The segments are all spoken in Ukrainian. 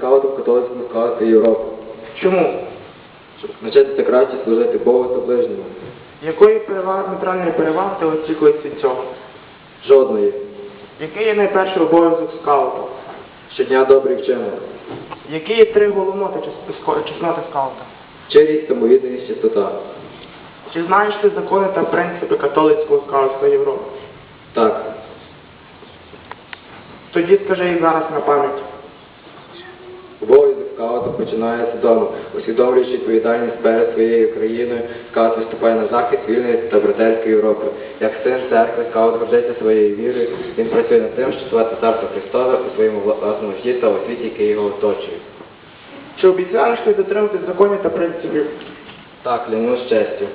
скаутом католицького скауту Європи. Чому? Щоб навчитися краще служити Богу та ближньому. Якої переваги, матеріальної переваги ти очікуєш від цього? Жодної. Який є найперший обов'язок скаута? Щодня добрий вчинок. Які є три головноти чес- чесноти скаута? Щирість, самовідданість, чистота. Чи знаєш ти закони та принципи католицького скаутства Європи? Так. Тоді скажи їх зараз на пам'ять. Обов'язок скаута починається вдома, усвідомлюючи відповідальність перед своєю країною, скаут виступає на захист вільної та братерської Європи. Як син церкви, скаут гордиться своєю вірою, він працює над тим, щоб звати царство Христове у своєму власному житті та у світі, який його оточує. Чи обіцяєш ти дотримати законів та принципів? Так, клянусь честю.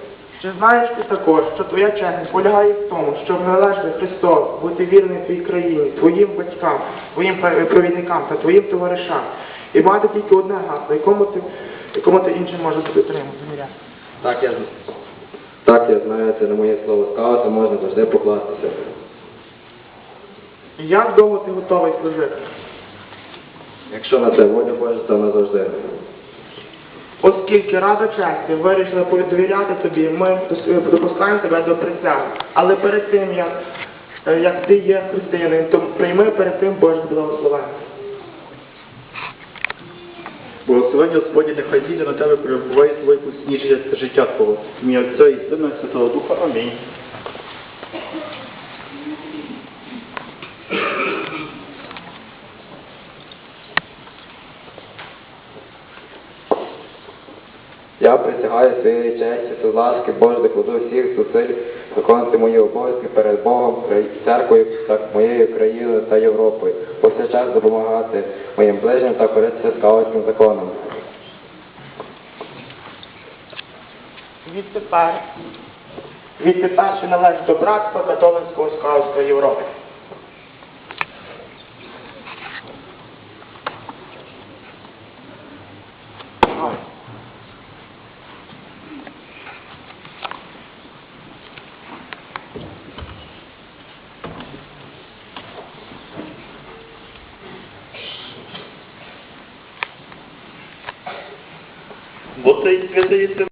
Чи знаєш ти також, що твоя чесність полягає в тому, щоб належати Христову, бути вірним твоїй країні, твоїм батькам, твоїм провідникам та твоїм товаришам, і мати тільки одне гасло, якому ти, якому ти іншим можеш дотримати, довіряти? Так я, так я знаю, це на моє слово скаута можна завжди покластися. Як довго ти готовий служити? Якщо на це воля Божа, то назавжди. Оскільки Рада честі вирішила довіряти тобі, ми допускаємо тебе до присяги. Але перед тим, як, е, як ти є християнин, то прийми перед тим Боже благословення. Благословення Господнє нехай зійде на тебе перебуває твоє посніження життя Твого. Ім'я Отця і Сина і Святого Духа. Амінь. Я присягаю своєю честю та з ласки Боже, докладу всіх зусиль виконувати мої обов'язки перед Богом, церквою, та моєю країною та Європою, повсякчас допомагати моїм ближнім та коритися скаутським законом. Відтепер, відтепер що належить до братства католицького скаутства Європи. Bota aí, inventa aí.